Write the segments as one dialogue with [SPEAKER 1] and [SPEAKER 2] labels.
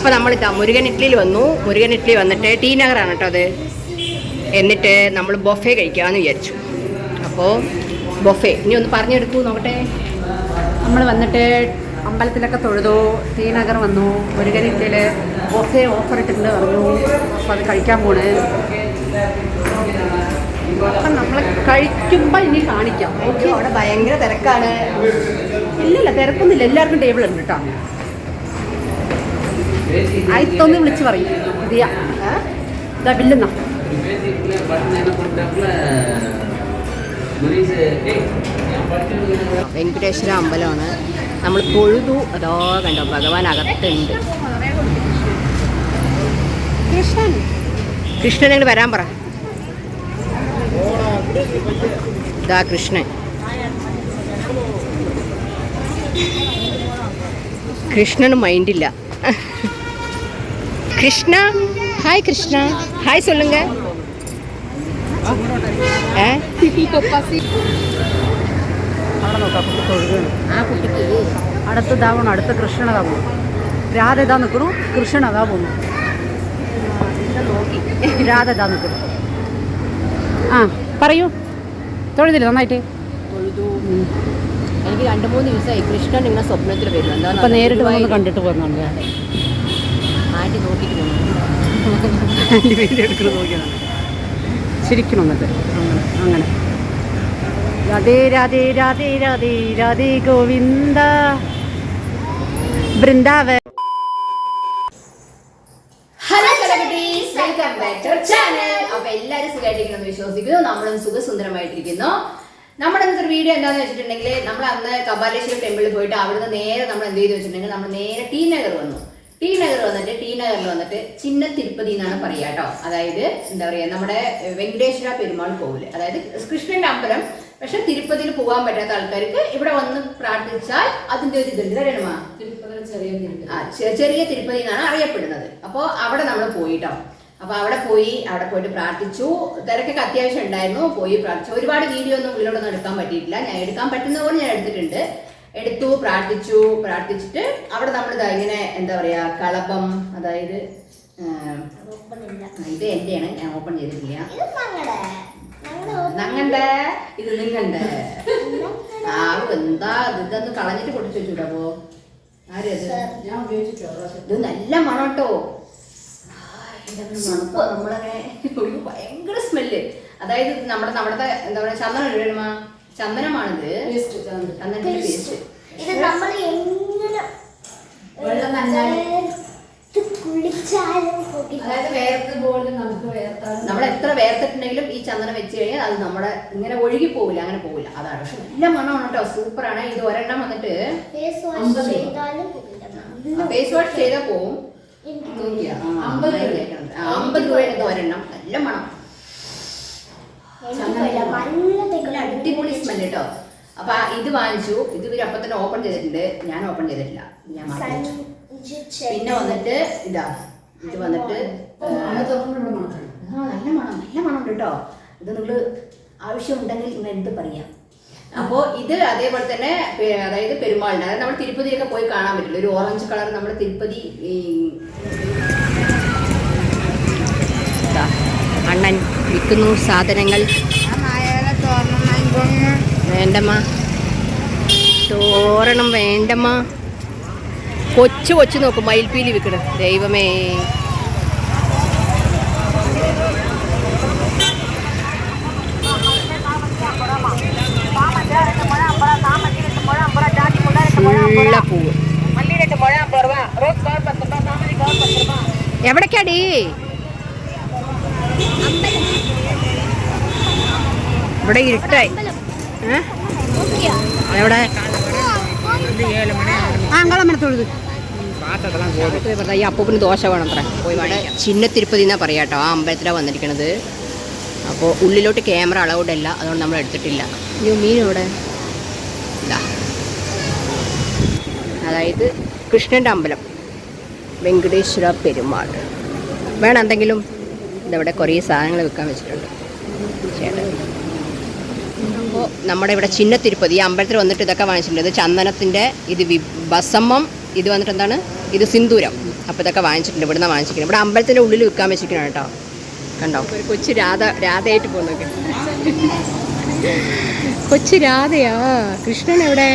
[SPEAKER 1] അപ്പോൾ നമ്മൾ ഇതാ മുരുകൻ ഇഡ്ഡലിയിൽ വന്നു. മുരുകൻ ഇഡ്ഡലി വന്നിട്ട് ടി നഗറാണ് കേട്ടോ അത്. എന്നിട്ട് നമ്മൾ ബൊഫെ കഴിക്കാമെന്ന് വിചാരിച്ചു. അപ്പോൾ ബൊഫെ ഇനി ഒന്ന് പറഞ്ഞെടുക്കൂ നോക്കട്ടെ.
[SPEAKER 2] നമ്മൾ വന്നിട്ട് അമ്പലത്തിലൊക്കെ തൊഴുതു ടി നഗർ വന്നു മുരുകൻ മുരുകനിക്കൽ ബൊഫെ ഓഫർ ഇട്ടിട്ടുണ്ട് പറഞ്ഞു. അപ്പോൾ അത് കഴിക്കാൻ പോണേ. അപ്പം നമ്മൾ കഴിക്കുമ്പോൾ ഇനി കാണിക്കാം.
[SPEAKER 1] ഓക്കെ? അവിടെ ഭയങ്കര തിരക്കാണ്.
[SPEAKER 2] ഇല്ലല്ല തിരക്കൊന്നുമില്ല. എല്ലാവർക്കും ടേബിൾ ഉണ്ട് കേട്ടോ. ആയിരത്തൊന്ന് വിളിച്ച് പറയും? ഇതാ ബില്ലെന്നാ.
[SPEAKER 1] വെങ്കടേശ്വര അമ്പലമാണ്. നമ്മൾ പൊഴുതു അതോ കണ്ടോ ഭഗവാൻ അകത്തുണ്ട്
[SPEAKER 2] കൃഷ്ണൻ.
[SPEAKER 1] കൃഷ്ണൻ അങ്ങോട്ട് വരാൻ പറ. ഇതാ കൃഷ്ണൻ. കൃഷ്ണന് മൈൻഡില്ല
[SPEAKER 2] കുട്ടി തൊഴുകയാണ്
[SPEAKER 1] ആ കുട്ടിക്ക്
[SPEAKER 2] അടുത്ത് ഇതാ പോണു അടുത്ത കൃഷ്ണനതാ പോണു രാധ ഇതാ നിൽക്കണു കൃഷ്ണൻ അതാ പോണു രാധ ഇതാ നിൽക്കണു ആ പറയൂ. തൊഴുതില്ല നന്നായിട്ട്?
[SPEAKER 1] തൊഴുതു. എനിക്ക് രണ്ട് മൂന്ന് ദിവസമായി കൃഷ്ണൻ ഇങ്ങനെ സ്വപ്നത്തിൽ വരും എന്താ
[SPEAKER 2] ഇപ്പം നേരിട്ട് വന്ന് കണ്ടിട്ട് പോകുന്നുണ്ട്
[SPEAKER 1] പോകുന്നു
[SPEAKER 2] വീഡിയോ എടുക്കുന്നത് നോക്കിയാണ് ശരിക്കും വന്നിട്ട് അങ്ങനെ. Radhe Radhe Radhe Radhe Radhe Govinda.
[SPEAKER 1] Vrindavan hello welcome back to channel അപ്പൊ എല്ലാവരും സുഖമായിട്ടിരിക്കുന്നു വിശ്വസിക്കുന്നു. നമ്മളും സുഖസുന്ദരമായിട്ടിരിക്കുന്നു. നമ്മുടെ അന്നത്തെ ഒരു വീഡിയോ എന്താണെന്ന് വെച്ചിട്ടുണ്ടെങ്കിൽ നമ്മൾ അന്ന് കപാലേശ്വര ടെമ്പിളിൽ പോയിട്ട് അവിടുന്ന് നേരെ നമ്മൾ എന്ത് ചെയ്തു വെച്ചിട്ടുണ്ടെങ്കിൽ നമ്മൾ നേരെ ടി നഗർ വന്നു. ടി നഗർ വന്നിട്ട് ടി നഗറിൽ വന്നിട്ട് ചിന്ന തിരുപ്പതി എന്നാണ് പറയുക കേട്ടോ. അതായത് എന്താ പറയുക നമ്മുടെ വെങ്കടേശ്വര പെരുമാൾ കോവിൽ. അതായത് കൃഷ്ണന്റെ അമ്പലം. പക്ഷെ തിരുപ്പതിയിൽ പോകാൻ പറ്റാത്ത ആൾക്കാർക്ക് ഇവിടെ വന്ന് പ്രാർത്ഥിച്ചാൽ അതിന്റെ ഒരു ഇതുണ്ട്. രേണുമാ ആ, ചെ- ചെറിയ തിരുപ്പതി എന്നാണ് അറിയപ്പെടുന്നത്. അപ്പോൾ അവിടെ നമ്മൾ പോയിട്ടോ അപ്പൊ അവിടെ പോയി അവിടെ പോയിട്ട് പ്രാർത്ഥിച്ചു. തിരക്കൊക്കെ അത്യാവശ്യം ഉണ്ടായിരുന്നു. പോയി പ്രാർത്ഥിച്ചു. ഒരുപാട് വീഡിയോ ഒന്നും ഉള്ളിലോട്ടൊന്നും എടുക്കാൻ പറ്റിയിട്ടില്ല. ഞാൻ എടുക്കാൻ പറ്റുന്ന പോലെ ഞാൻ എടുത്തിട്ടുണ്ട്. എടുത്തു പ്രാർത്ഥിച്ചു പ്രാർത്ഥിച്ചിട്ട് അവിടെ നമ്മൾ ഇതാ ഇങ്ങനെ എന്താ പറയാ കളഭം അതായത് ഇത് എന്റെയാണ് ഞാൻ ഓപ്പൺ ചെയ്തിട്ടില്ല. നങ്ങണ്ടേ ഇത് നിങ്ങണ്ടേ ആ എന്താ ഇതൊന്ന് കളഞ്ഞിട്ട് പൊട്ടിച്ചു വെച്ചൂടാവോ ആരത് ഇത് നല്ല മണം കേട്ടോ. നമ്മളങ്ങനെ ഒരു ഭയങ്കര സ്മെല്ല്. അതായത് നമ്മുടെ നമ്മുടെ എന്താ പറയാ ചന്ദനം ഇടണമാ ചന്ദനമാണിത്. ചന്ദനത്തിന്റെ പേസ്റ്റ്
[SPEAKER 3] ഇത് നമ്മൾ എങ്ങനെ
[SPEAKER 1] വെള്ളം.
[SPEAKER 4] അതായത് വേർത്ത് പോലും നമുക്ക് വേർത്താൽ
[SPEAKER 1] നമ്മൾ എത്ര വേർത്തിട്ടുണ്ടെങ്കിലും ഈ ചന്ദനം വെച്ച് കഴിഞ്ഞാൽ അത് നമ്മുടെ ഇങ്ങനെ ഒഴുകി പോവില്ല അങ്ങനെ പോവില്ല. അതാണ്. പക്ഷെ നല്ല മണമാണ് കേട്ടോ. സൂപ്പറാണ് ഇത് ഒരെണ്ണം വന്നിട്ട്
[SPEAKER 3] ഫേസ് വാഷ്
[SPEAKER 1] ചെയ്താൽ പോവും.
[SPEAKER 4] അമ്പത് രൂപ.
[SPEAKER 1] അമ്പത് രൂപ ഒരെണ്ണം. നല്ല മണം
[SPEAKER 3] എനിക്ക് പോയില്ല. നല്ല
[SPEAKER 1] നല്ല
[SPEAKER 3] തെക്കുള്ള
[SPEAKER 1] അടിപൊളി സ്മെൽ കേട്ടോ. അപ്പൊ ഇത് വാങ്ങിച്ചു. ഇത് ഇവർ അപ്പൊ തന്നെ ഓപ്പൺ ചെയ്തിട്ടുണ്ട്. ഞാൻ ഓപ്പൺ ചെയ്തിട്ടില്ല. ഞാൻ മാറ്റി. പിന്നെ വന്നിട്ട് ഇതാ ഇത് വന്നിട്ട് നല്ല മണം നല്ല മണം കേട്ടോ. ഇത് നിങ്ങൾ ആവശ്യമുണ്ടെങ്കിൽ നിങ്ങൾ എന്ത് പറയാം? അപ്പോൾ ഇത് അതേപോലെ തന്നെ അതായത് പെരുമാളിന് അതായത് നമ്മൾ തിരുപ്പതിയൊക്കെ പോയി കാണാൻ പറ്റില്ല. ഒരു ഓറഞ്ച് കളർ നമ്മുടെ തിരുപ്പതി അണ്ണൻ വിൽക്കുന്നു സാധനങ്ങൾ. വേണ്ടമ്മ. തോരണം വേണ്ടമ്മ. കൊച്ചു കൊച്ചു നോക്കും മയിൽപ്പീലി വിൽക്കണം. ദൈവമേ. ഉള്ള പൂവ് എവിടേക്കാടി? ഇവിടെ ഇരുട്ടായി? എവിടെ?
[SPEAKER 2] ആ തൊഴുത്.
[SPEAKER 1] ഈ അപ്പൂപ്പിന് ദോശ വേണം അത്ര ഇവിടെ ചിന്ന തിരുപ്പതി എന്നാ പറയാം കേട്ടോ ആ അമ്പലത്തിലാണ് വന്നിരിക്കണത്. അപ്പോൾ ഉള്ളിലോട്ട് ക്യാമറ അളൗഡ് അല്ല അതുകൊണ്ട് നമ്മൾ എടുത്തിട്ടില്ല. അയ്യോ മീൻ ഇവിടെ ഇതാ അതായത് കൃഷ്ണന്റെ അമ്പലം. വെങ്കടേശ്വര പെരുമാൾ. വേണം എന്തെങ്കിലും? ഇതവിടെ കുറേ സാധനങ്ങൾ വിൽക്കാൻ വെച്ചിട്ടുണ്ട്. ചേട്ടൻ. അപ്പോൾ നമ്മുടെ ഇവിടെ ചിന്ന തിരുപ്പതി ഈ അമ്പലത്തിൽ വന്നിട്ട് ഇതൊക്കെ വാങ്ങിച്ചിട്ടുണ്ട്. ഇത് ചന്ദനത്തിന്റെ ഇത് വി ബസമ്മം ഇത് വന്നിട്ട് എന്താണ്? ഇത് സിന്ദൂരം. അപ്പോൾ ഇതൊക്കെ വാങ്ങിച്ചിട്ടുണ്ട് ഇവിടുന്ന് വാങ്ങിച്ചിരിക്കുന്നത്. ഇവിടെ അമ്പലത്തിന്റെ ഉള്ളിൽ വിൽക്കാൻ വെച്ചിരിക്കണം കേട്ടോ. കണ്ടോ? ഒരു കൊച്ചു രാധ രാധയായിട്ട് പോകുന്നൊക്കെ കൊച്ചു രാധയാ. കൃഷ്ണൻ എവിടെ?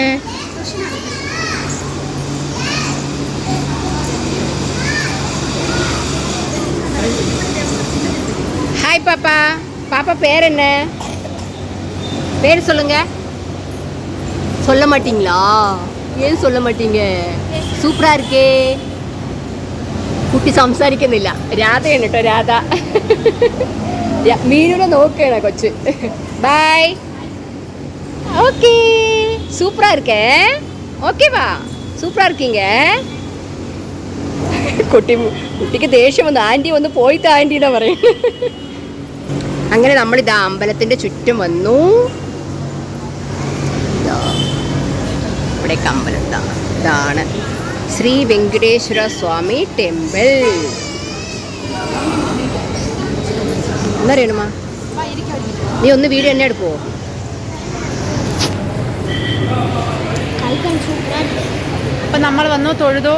[SPEAKER 1] ஹாய் பாப்பா பாப்பா பேர் என்ன பேர் சொல்லுங்க சொல்ல மாட்டீங்களா ஏன் சொல்ல மாட்டீங்க സൂപ്പറാ இருக்கே കുട്ടി സംസാരിക്കുന്നില്ല രാധയാണ് കേട്ടോ രാധ ര- മീനുനെ നോക്കുകയാണ് കൊച്ച് ബൈ ഓക്കേ സൂപ്പറാ இருக்கே ഓക്കേവാ സൂപ്പറാ இருக்கீங்க കുട്ടി കുട്ടിക്ക് ദേഷ്യം വന്നു ആൻറ്റി ഒന്ന് പോയിട്ട് ആൻറ്റീന്നാ പറയും അങ്ങനെ നമ്മൾ ഇതാ അമ്പലത്തിന്റെ ചുറ്റും വന്നു. ഇവിടേക്ക് അമ്പലത്താണ് ഇതാണ് ശ്രീ വെങ്കടേശ്വര സ്വാമി ടെമ്പിൾ. എന്നറിയണമാ നീ ഒന്ന് വീഡിയോ എന്നെ എടുക്കുവോ?
[SPEAKER 2] അപ്പൊ നമ്മൾ വന്നു തൊഴുതു.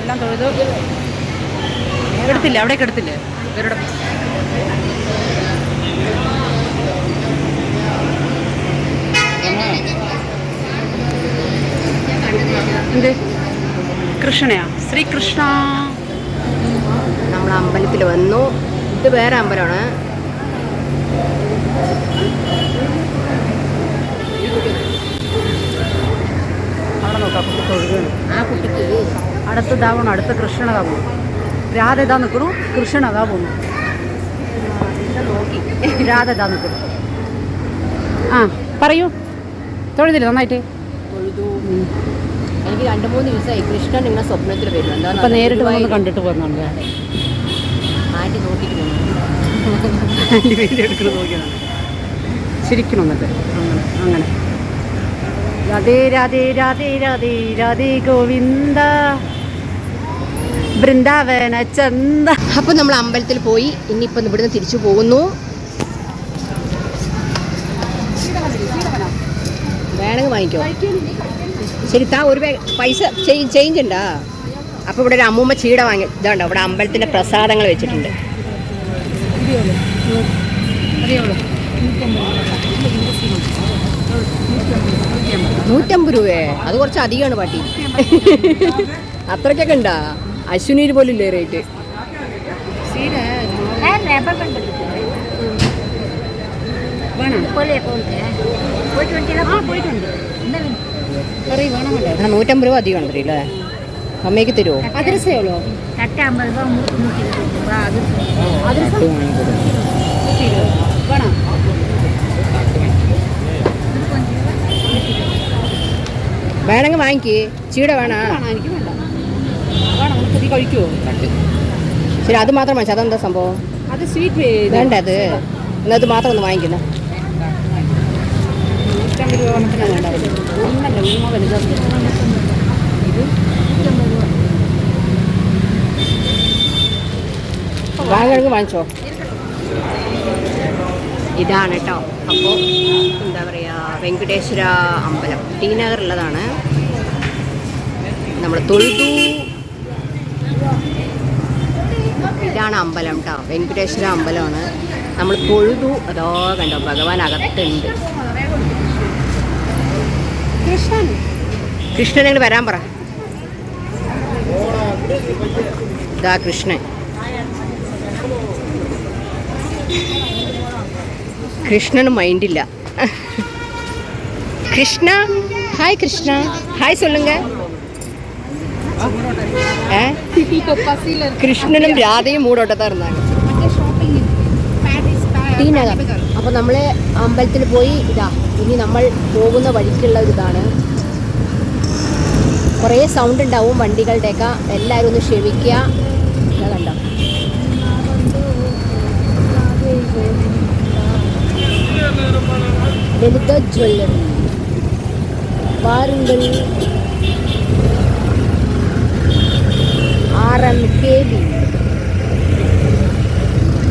[SPEAKER 2] എല്ലാം തൊഴുതു. എടുത്തില്ല? അവിടേക്ക് എടുത്തില്ലേ? ഇവരുടെ എന്ത്? കൃഷ്ണയാ? ശ്രീകൃഷ്ണ.
[SPEAKER 1] നമ്മൾ അമ്പലത്തിൽ വന്നു. ഇത് വേറെ അമ്പലമാണ്.
[SPEAKER 2] അവിടെ നോക്കാം കുട്ടി തൊഴുകയാണ്
[SPEAKER 1] ആ കുട്ടിക്ക്.
[SPEAKER 2] അടുത്ത് ഇതാ പോണു അടുത്ത് രാധ ഇതാ നിൽക്കണു കൃഷ്ണ അതാ പോണു.
[SPEAKER 1] നോക്കി.
[SPEAKER 2] രാധ ഇതാ നിൽക്കണു ആ പറയൂ. തൊഴുതില്ല നന്നായിട്ട്?
[SPEAKER 1] തൊഴുതു. എനിക്ക് രണ്ട് മൂന്ന് ദിവസമായി. കൃഷ്ണൻ നിങ്ങളെ സ്വപ്നത്തിൽ വരുന്നുണ്ട് എന്താ
[SPEAKER 2] നേരിട്ട് വന്ന് കണ്ടിട്ട് പോകുന്നുണ്ട് ആന്റി എന്നിട്ട് അങ്ങനെ അങ്ങനെ. രാധേ രാധേ രാധേ രാധേ രാധേ ഗോവിന്ദ. ബൃന്ദാവന ചന്ദ.
[SPEAKER 1] അപ്പം നമ്മൾ അമ്പലത്തിൽ പോയി. ഇനിയിപ്പം ഇവിടുന്ന് തിരിച്ചു പോകുന്നു. വേണമെങ്കിൽ വാങ്ങിക്കോ. ശരി താ ഒരു പൈസ ചേഞ്ച് ഉണ്ടാ അപ്പോൾ ഇവിടെ ഒരു അമ്മൂമ്മ ചീട വാങ്ങി ഇതുണ്ടോ ഇവിടെ അമ്പലത്തിന്റെ പ്രസാദങ്ങൾ വെച്ചിട്ടുണ്ട്. നൂറ്റമ്പത് രൂപയെ? അത് കുറച്ച് അധികമാണ് പാട്ടി. അത്രയ്ക്കൊക്കെ ഉണ്ടാ അശ്വിനീര് പോലും ഇല്ലേ റേറ്റ് എടാ, നൂറ്റമ്പത് രൂപ അധികം ഉണ്ട് അല്ലേ അമ്മയ്ക്ക് തരുമോ
[SPEAKER 2] അതിരസയുള്ളൂ വേണം?
[SPEAKER 1] വേണമെങ്കിൽ വാങ്ങിക്കേ. ചീട വേണ?
[SPEAKER 2] വേണം? എനിക്ക് വേണ്ട. വേണം? നമുക്ക് കഴിക്കുമോ
[SPEAKER 1] ശരി അത് മാത്രം വാങ്ങിച്ചു അതെന്താ സംഭവം?
[SPEAKER 2] അത് സ്വീറ്റ്
[SPEAKER 1] വേണ്ട അത് എന്നാൽ അത് മാത്രം ഒന്ന് വാങ്ങിക്കുന്ന
[SPEAKER 2] ഒന്നല്ല
[SPEAKER 1] വാങ്ങിച്ചോ ഇതാണ് കേട്ടോ. അപ്പോൾ എന്താ പറയുക വെങ്കടേശ്വര അമ്പലം. ടി നഗറിലുള്ളതാണ് നമ്മൾ തൊഴുതു. ഇതാണ് അമ്പലം കേട്ടോ. വെങ്കടേശ്വര അമ്പലമാണ്. നമ്മൾ തൊഴുതു. അതോ കണ്ടോ ഭഗവാൻ അകത്തുണ്ട്
[SPEAKER 2] കൃഷ്ണൻ
[SPEAKER 1] കൃഷ്ണൻ അങ്ങോട്ട് വരാൻ പറ ഇതാ കൃഷ്ണൻ കൃഷ്ണന് മൈൻഡില്ല കൃഷ്ണ ഹായ് കൃഷ്ണ ഹായ് சொல்லுங்க ഏ കൃഷ്ണനും രാധയും മൂടോട്ടത്താ இருந்தாங்க ടി നഗർ അപ്പോൾ നമ്മൾ അമ്പലത്തിൽ പോയി ഇതാ ഇനി നമ്മൾ പോകുന്ന വഴിക്കുള്ള ഒരിതാണ്. കുറേ സൗണ്ട് ഉണ്ടാവും വണ്ടികളുടെയൊക്കെ. എല്ലാവരും ഒന്ന് ക്ഷമിക്കുക. കണ്ടോ? Lalitha jewellery. R M K B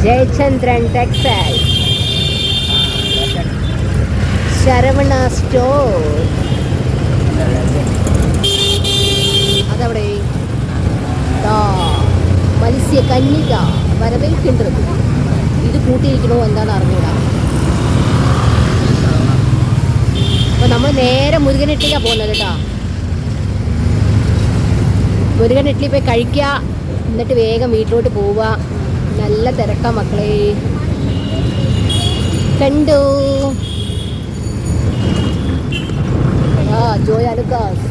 [SPEAKER 1] Jayachandran textile Saravana store. അതവിടെ. മത്സ്യ കന്യക വരവേൽക്കേണ്ടത് ഇത് കൂട്ടിയിരിക്കണോ എന്താണ് അറിഞ്ഞില്ല അപ്പൊ നമ്മൾ നേരെ മുരുകൻ മുരുകനെട്ടിക്കാണ് പോകുന്നത് കേട്ടാ. മുരുകൻ മുരുകനെട്ടിൽ പോയി കഴിക്കുക എന്നിട്ട് വേഗം വീട്ടിലോട്ട് പോവുക. നല്ല തിരക്കാണ് മക്കളെ. കണ്ടു? ജോയ് അലുക്കാസ്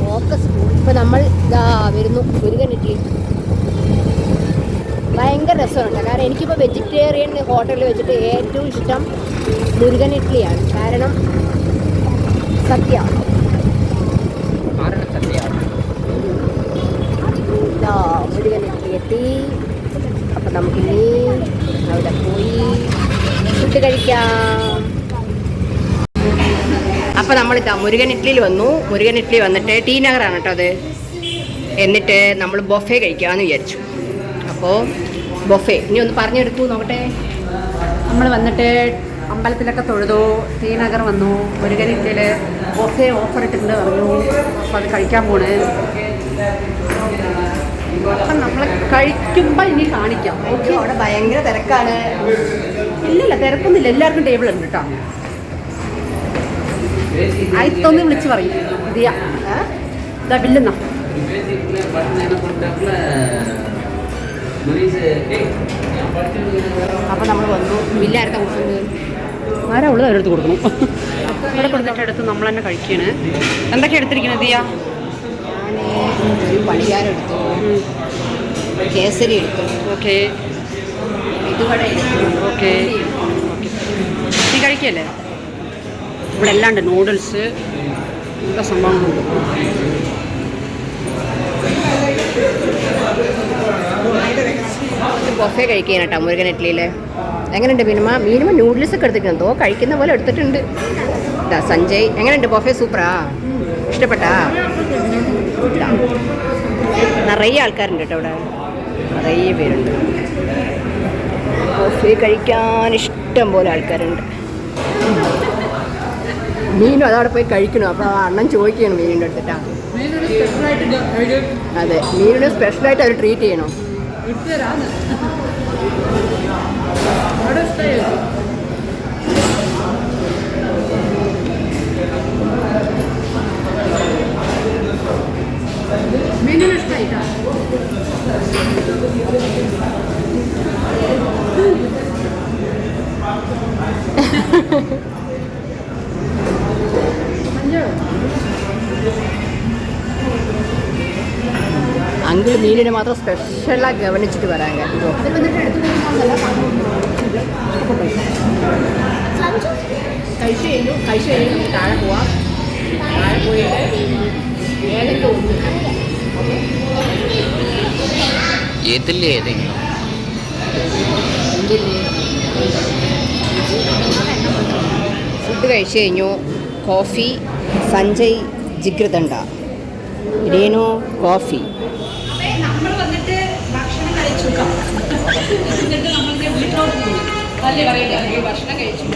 [SPEAKER 1] ഫോക്കസ് ഇപ്പം നമ്മൾ ഇതാ വരുന്നു മുരുകൻ ഇഡ്ഡലി ഭയങ്കര രസമുണ്ട് കാരണം എനിക്കിപ്പോൾ വെജിറ്റേറിയൻ ഹോട്ടലിൽ വെച്ചിട്ട് ഏറ്റവും ഇഷ്ടം മുരുകൻ ഇഡ്ഡലിയാണ് കാരണം സത്യ മുരുകൻ ഇഡ്ഡലി എത്തി അപ്പം നമുക്കിനി അവിടെ പോയി ഫുഡ് കഴിക്കാം അപ്പം നമ്മളിതാ മുരുകൻ ഇഡ്ഡലിയിൽ വന്നു. മുരുകൻ ഇഡ്ഡലി വന്നിട്ട് ടി നഗറാണ് കേട്ടോ അത്. എന്നിട്ട് നമ്മൾ ബൊഫെ കഴിക്കാമെന്ന് വിചാരിച്ചു. അപ്പോൾ ബൊഫെ ഇനി ഒന്ന് പറഞ്ഞെടുക്കൂ നോക്കട്ടെ.
[SPEAKER 2] നമ്മൾ വന്നിട്ട് അമ്പലത്തിലൊക്കെ തൊഴുതു ടി നഗർ വന്നു മുരുകൻ ഇഡ്ലിയിൽ ബൊഫെ ഓഫർ ഇട്ടിട്ടുണ്ട് പറഞ്ഞു. അപ്പോൾ അത് കഴിക്കാൻ പോണ്. അപ്പം നമ്മൾ കഴിക്കുമ്പോൾ ഇനി കാണിക്കാം.
[SPEAKER 1] ഓക്കെ? അവിടെ ഭയങ്കര തിരക്കാണ്.
[SPEAKER 2] ഇല്ലല്ല തിരക്കൊന്നുമില്ല. എല്ലാവർക്കും ടേബിൾ ഉണ്ട് കേട്ടോ. ആയിരത്തൊന്ന് വിളിച്ച് പറയും. ദിയ? ഇതാ ബില്ലെന്നാ.
[SPEAKER 1] അപ്പം നമ്മൾ വന്നു. ബില്ലാർക്കാ കൊടുക്കുന്നത്
[SPEAKER 2] ആരാ ഉള്ളത് അവരെടുത്ത് കൊടുക്കണം. ഇവിടെ കൊടുത്തിട്ട് എടുത്ത് നമ്മൾ തന്നെ കഴിക്കാണ്. എന്തൊക്കെ എടുത്തിരിക്കുന്നത് ദിയ?
[SPEAKER 1] ഞാൻ ഒരു പണിയാരം എടുത്തു. കേസരി എടുത്തു.
[SPEAKER 2] ഓക്കെ.
[SPEAKER 1] ഇതുവടെ ഓക്കെ.
[SPEAKER 2] ഓക്കെ നീ കഴിക്കല്ലേ? ഇവിടെ എല്ലാം ഉണ്ട് നൂഡിൽസ് എല്ലാ സംഭവങ്ങളുണ്ട്
[SPEAKER 1] ബൊഫെ കഴിക്കാൻ കേട്ടോ മുരുകൻ ഇഡ്ലിയിൽ എങ്ങനെയുണ്ട് മിനിമ? മിനിമ നൂഡിൽസ് ഒക്കെ എടുത്തിട്ടുണ്ട്. തോ കഴിക്കുന്ന പോലെ എടുത്തിട്ടുണ്ട്. ഇതാ സഞ്ജയ് എങ്ങനെയുണ്ട് ബൊഫെ സൂപ്പറാ? ഇഷ്ടപ്പെട്ടാ. നിറയെ ആൾക്കാരുണ്ട് കേട്ടോ ഇവിടെ നിറയെ പേരുണ്ട്. ബൊഫെ കഴിക്കാൻ ഇഷ്ടം പോലെ ആൾക്കാരുണ്ട്. മീനും അതവിടെ പോയി കഴിക്കണം. അപ്പോൾ അണ്ണൻ ചോദിക്കണം മീനിന്റെ അടുത്തിട്ടാ. അതെ മീനിന് സ്പെഷ്യലായിട്ട് അവർ ട്രീറ്റ് ചെയ്യണം. അങ്കിൾ മീനിനെ മാത്രം സ്പെഷ്യലായി ഗവനിച്ചിട്ട് വരാൻ കേട്ടോ കഴിച്ചു കഴിഞ്ഞു കഴിച്ചു കഴിഞ്ഞു നമുക്ക് താഴെ പോവാം താഴെ പോയിട്ട് ഏതൊക്കെ ഉണ്ട്
[SPEAKER 5] ഏതില്ലേ ഏതെങ്കിലും
[SPEAKER 1] ഫുഡ് കഴിച്ചു കഴിഞ്ഞു. കോഫി സഞ്ജയ് ജിഗ്രതണ്ട രേണു കോഫി
[SPEAKER 2] നമ്മൾ വന്നിട്ട് ഭക്ഷണം കഴിച്ചു എന്നിട്ട് നമ്മൾക്ക് വീട്ടിലോട്ട് നല്ല പറയുക ഭക്ഷണം കഴിച്ചു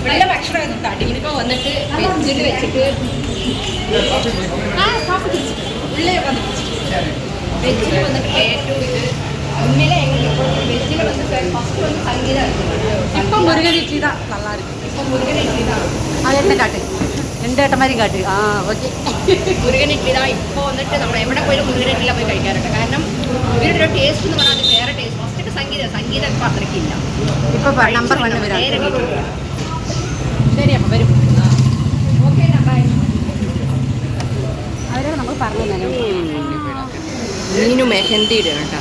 [SPEAKER 2] ഇവിടെ ഭക്ഷണം എന്നിട്ടാണ് വന്നിട്ട് വെച്ചിട്ട് വെച്ചിട്ട് ആ കാപ്പി കുടിച്ചു ഉള്ളേ വന്ന് വെച്ചിൽ വന്നിട്ട് ഏറ്റവും ഇത് ഉണ്ണിലെ വെച്ചിൽ വന്നിട്ട് ഫസ്റ്റ് വന്ന് സംഗീതം ഇപ്പം മുരുകൻ ഇച്ചിതാ നല്ലായിരിക്കും ഇപ്പം മുരുകൻ ഇച്ചിതാ അതെന്നെ കാട്ട്. ഏട്ടന്മാരും കാട്ട്. ആ ഓക്കെ.
[SPEAKER 1] മുരുകൻ ഇഡ്ഡലിതാ ഇപ്പോൾ വന്നിട്ട് നമ്മൾ എവിടെ പോയാലും മുരുകൻ ഇഡ്ഡലി പോയി കഴിക്കാറുണ്ട്. കാരണം ഇവരുടെ ടേസ്റ്റ് എന്ന് പറഞ്ഞാൽ വേറെ ടേസ്റ്റ് ഫസ്റ്റ് സംഗീതം സംഗീതം ഇപ്പം അത്രയ്ക്കില്ല
[SPEAKER 2] ഇപ്പൊ നമ്പർ വൺ വരാം. ശരി അപ്പം വരും. അവരോട് നമ്മൾ പറഞ്ഞു
[SPEAKER 1] മീനു മെഹന്തി ഇടണം കേട്ടോ.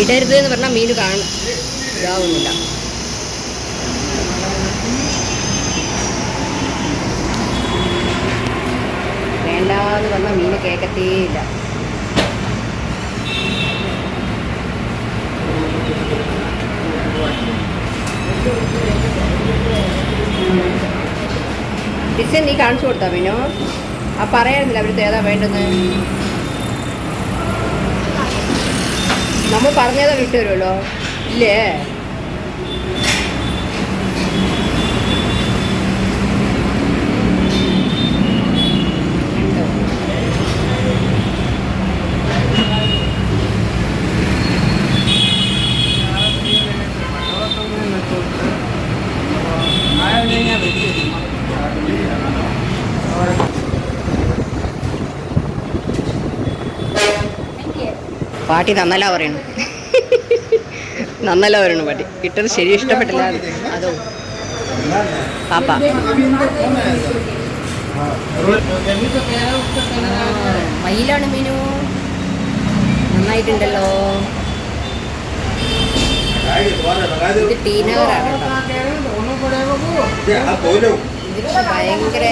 [SPEAKER 1] ഇടരുത് എന്ന് പറഞ്ഞാൽ മീനു കാണും ഇതാവുന്നില്ല. വേണ്ടാന്ന് വന്ന മീന് കേൾക്കത്തേയില്ല ഡിസൈൻ നീ കാണിച്ചു കൊടുത്താ മീനു? ആ പറയാനില്ല അവിടുത്തെ ഏതാ വേണ്ടത്? നമ്മൾ പറഞ്ഞതാ വിട്ടു വരുമല്ലോ ഇല്ലേ? പാട്ടി നന്നല്ല പറയണു. നന്നല്ല പറയണു പാട്ടി. ഇട്ടത് ശരി ഇഷ്ടപ്പെട്ടില്ല. അതോ. പാപ്പ. മയിലാണ് മീനു. നന്നായിട്ടുണ്ടല്ലോ. ഇത് ടീനഗറാണ് കേട്ടോ. ഭയങ്കര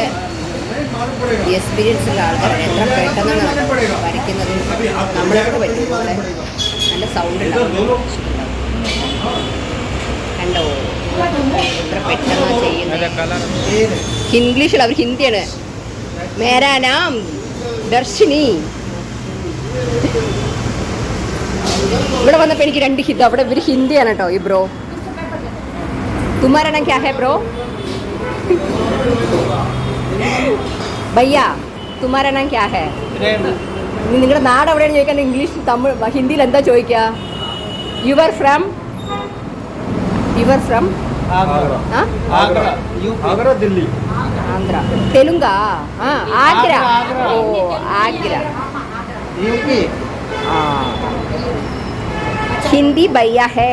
[SPEAKER 1] എക്സ്പീരിയൻസ് ഉള്ള ആൾക്കാരാണ്. എത്ര പെട്ടെന്നാണ് വരയ്ക്കുന്നത് നമ്മളോട് പറ്റും നല്ല സൗണ്ട് ഉണ്ടാവും. കണ്ടോ? എത്ര പെട്ടെന്നാണ് ചെയ്യുന്നത്. ഇംഗ്ലീഷിൽ അവർ ഹിന്ദിയാണ്. മേരാനാം ദർശിനി. ഇവിടെ വന്നപ്പോൾ എനിക്ക് രണ്ട് ഹിന്ദി അവിടെ ഇവർ ഹിന്ദിയാണ് കേട്ടോ ഈ ബ്രോ തുമാരണ ക്യാ ഹേ ബ്രോ ഭയ്യാ തുമാരാ നാം ക്യാ ഹേ നിങ്ങളുടെ നാട് എവിടെയാണ് ചോദിക്കാൻ ഇംഗ്ലീഷ് തമിഴ് ഹിന്ദിയിൽ എന്താ ചോദിക്കുക you are from you
[SPEAKER 6] are
[SPEAKER 1] from Hindi ഭയ്യ ഹേ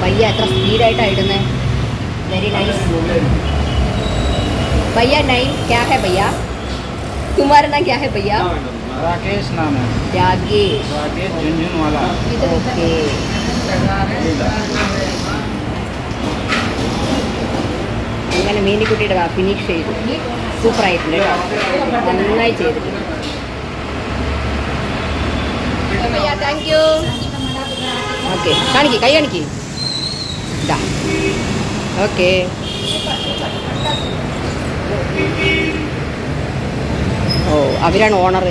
[SPEAKER 1] ഭയ്യ എത്ര സ്പീഡായിട്ടാണ് ഇടുന്നത് വെരി നൈസ് भैया नहीं क्या है भैया तुम्हारा नाम क्या है भैया
[SPEAKER 6] राकेश नाम है
[SPEAKER 1] राजेश
[SPEAKER 6] राकेश झुंझुनवाला
[SPEAKER 1] ഓക്കെ അങ്ങനെ മീനിക്കുട്ടിയുടെ ഫിനിഷ് ചെയ്തു സൂപ്പർ ആയിട്ടുണ്ട് കേട്ടോ നന്നായി ചെയ്തിട്ടുണ്ട് താങ്ക് യു ഓക്കെ കാണിക്ക് കൈ കാണിക്ക് ഇതാ ഓക്കെ ഓ അവരാണ് ഓണർ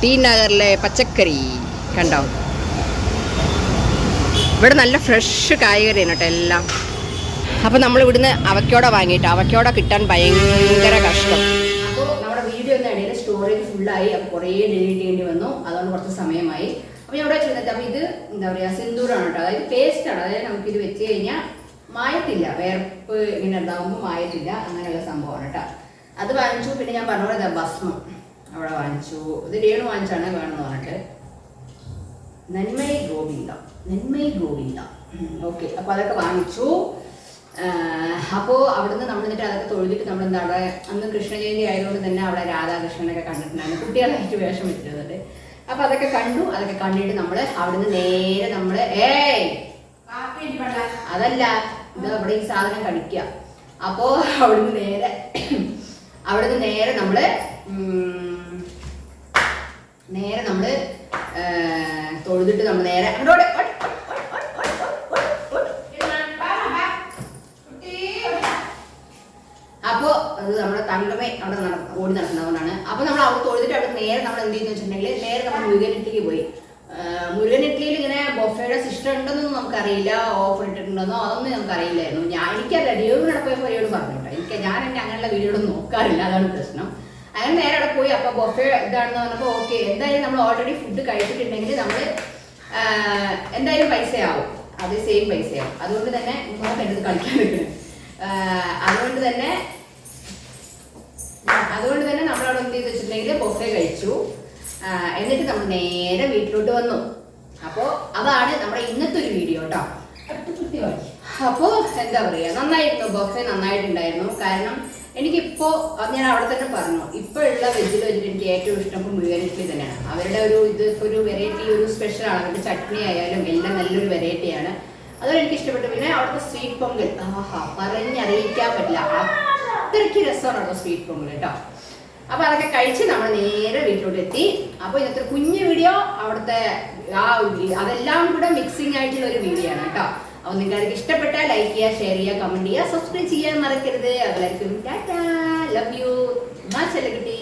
[SPEAKER 1] ടി നഗറിലെ പച്ചക്കറി കണ്ടോ? ഇവിടെ നല്ല ഫ്രഷ് കായ്കറിയാണ് കേട്ടോ എല്ലാം. അപ്പം നമ്മൾ ഇവിടുന്ന് അവക്കോട വാങ്ങിയിട്ട് അവക്കോട കിട്ടാൻ ഭയങ്കര കഷ്ടം. അപ്പോൾ നമ്മുടെ വീഡിയോ ഒന്നും ഇടയിൽ സ്റ്റോറേജ് ഫുള്ളായി അപ്പോൾ കുറേ ഡിലീറ്റ് ചെയ്യേണ്ടി വന്നു. അതുകൊണ്ട് കുറച്ച് സമയമായി. അപ്പോൾ ഞാൻ ഇവിടെ ചെന്നിട്ട് അപ്പോൾ ഇത് എന്താ പറയുക സിന്ദൂറാണ് കേട്ടോ. അതായത് പേസ്റ്റാണ് അതായത് നമുക്കിത് വെച്ച് കഴിഞ്ഞാൽ മായത്തില്ല. വേർപ്പ് ഇങ്ങനെ ഉണ്ടാകുമ്പോൾ മായത്തില്ല. അങ്ങനെയുള്ള സംഭവമാണ് കേട്ടോ. അത് വാങ്ങിച്ചു. പിന്നെ ഞാൻ പറഞ്ഞ പോലെ ഭസ്മം. അവിടെ വാങ്ങിച്ചു. ഇത് രേണു വാങ്ങിച്ചാണ് വേണമെന്ന് പറഞ്ഞിട്ട്. നന്മൈ ഗോവിന്ദ. നന്മൈ ഗോവിന്ദ. ഓക്കെ. അപ്പോൾ അതൊക്കെ വാങ്ങിച്ചു. അപ്പോൾ അവിടുന്ന് നമ്മൾ എന്നിട്ട് അതൊക്കെ തൊഴുതിട്ട് നമ്മൾ എന്താ അവിടെ അന്ന് കൃഷ്ണജയന്തി ആയതുകൊണ്ട് തന്നെ അവിടെ രാധാകൃഷ്ണനൊക്കെ കണ്ടിട്ടുണ്ടായിരുന്നു. കുട്ടികളായിട്ട് വേഷം വെച്ചിട്ടുണ്ട് അപ്പോൾ അതൊക്കെ കണ്ടു. അതൊക്കെ കണ്ടിട്ട് നമ്മൾ അവിടുന്ന് നേരെ നമ്മൾ ഏയ്! അതല്ല. അവിടെ ഈ സാധനം കഴിക്കുക അപ്പോ അവിടുന്ന് നേരെ അവിടുന്ന് നേരെ നമ്മൾ നേരെ നമ്മൾ തൊഴുതിട്ട് നമ്മൾ നേരെ അവിടെ അപ്പോൾ അത് നമ്മുടെ തങ്കമേ അവിടെ ഓടി നടക്കുന്നതുകൊണ്ടാണ്. അപ്പോൾ നമ്മൾ അവിടെ തൊഴുതിട്ട് അവിടെ നേരെ നമ്മൾ എന്ത് ചെയ്യുന്നു വെച്ചിട്ടുണ്ടെങ്കിൽ നേരെ നമ്മൾ മുരുകൻ ഇഡ്ലിക്ക് പോയി. മുരുകൻ ഇഡ്ലിയിൽ ഇങ്ങനെ ബൊഫയുടെ സിസ്റ്റം ഉണ്ടെന്നൊന്നും നമുക്കറിയില്ല ഓഫർ ഇട്ടിട്ടുണ്ടെന്നോ അതൊന്നും നമുക്കറിയില്ലായിരുന്നു. ഞാൻ എനിക്കറിയില്ല ഡ്യൂബ് നടപ്പോയപ്പോൾ പരിപാടി പറഞ്ഞു കേട്ടോ എനിക്ക് ഞാൻ എന്റെ അങ്ങനെയുള്ള വീഡിയോ നോക്കാറില്ല അതാണ് പ്രശ്നം. അങ്ങനെ നേരെ അവിടെ പോയി അപ്പോൾ ബൊഫെ ഇതാണെന്ന് പറഞ്ഞപ്പോൾ ഓക്കെ എന്തായാലും നമ്മൾ ഓൾറെഡി ഫുഡ് കഴിച്ചിട്ടുണ്ടെങ്കിൽ നമ്മൾ എന്തായാലും പൈസയാവും. അത് സെയിം പൈസയാവും. അതുകൊണ്ട് തന്നെ നമുക്ക് എടുത്ത് കളിക്കാൻ പറ്റും അതുകൊണ്ട് തന്നെ അതുകൊണ്ട് തന്നെ നമ്മളവിടെ എന്ത് ചെയ്ത് വെച്ചിട്ടുണ്ടെങ്കിൽ ബൊഫെ കഴിച്ചു. എന്നിട്ട് നമ്മൾ നേരെ വീട്ടിലോട്ട് വന്നു. അപ്പോ അതാണ് നമ്മുടെ ഇന്നത്തെ ഒരു വീഡിയോ കേട്ടോ അപ്പോ എന്താ പറയുക നന്നായിരുന്നു. ബഫേ നന്നായിട്ടുണ്ടായിരുന്നു. കാരണം എനിക്കിപ്പോൾ അത് ഞാൻ അവിടെ തന്നെ പറഞ്ഞു. ഇപ്പോഴുള്ള വെജിൽ എനിക്ക് ഏറ്റവും ഇഷ്ടം മുഴുവൻ ഇഡ്ഡലി തന്നെയാണ്. അവരുടെ ഒരു ഇത് ഒരു വെറൈറ്റി ഒരു സ്പെഷ്യലാണ് അവരുടെ ചട്നി ആയാലും എല്ലാം നല്ലൊരു വെറൈറ്റിയാണ് അതുപോലെ എനിക്ക് ഇഷ്ടപ്പെട്ടു. പിന്നെ അവിടുത്തെ സ്വീറ്റ് പൊങ്കൽ. ആഹാ പറഞ്ഞറിയിക്കാൻ പറ്റില്ല. അത്രയ്ക്ക് രസമാണ് അവിടെ സ്വീറ്റ് പൊങ്കൽ കേട്ടോ. അപ്പൊ അതൊക്കെ കഴിച്ച് നമ്മൾ നേരെ വീട്ടിലോട്ട് എത്തി അപ്പൊ ഇന്നത്തെ കുഞ്ഞു വീഡിയോ അവിടുത്തെ ആ അതെല്ലാം കൂടെ മിക്സിംഗ് ആയിട്ടുള്ള ഒരു വീഡിയോ ആണ് കേട്ടോ. അപ്പൊ നിങ്ങൾക്ക് ഇഷ്ടപ്പെട്ടാൽ ലൈക്ക് ചെയ്യുക ഷെയർ ചെയ്യുക കമന്റ് ചെയ്യുക സബ്സ്ക്രൈബ് ചെയ്യാൻ മറക്കരുത്. എല്ലാവർക്കും ടാറ്റാ. ലവ് യു മാ ചെല്ലക്കുട്ടി.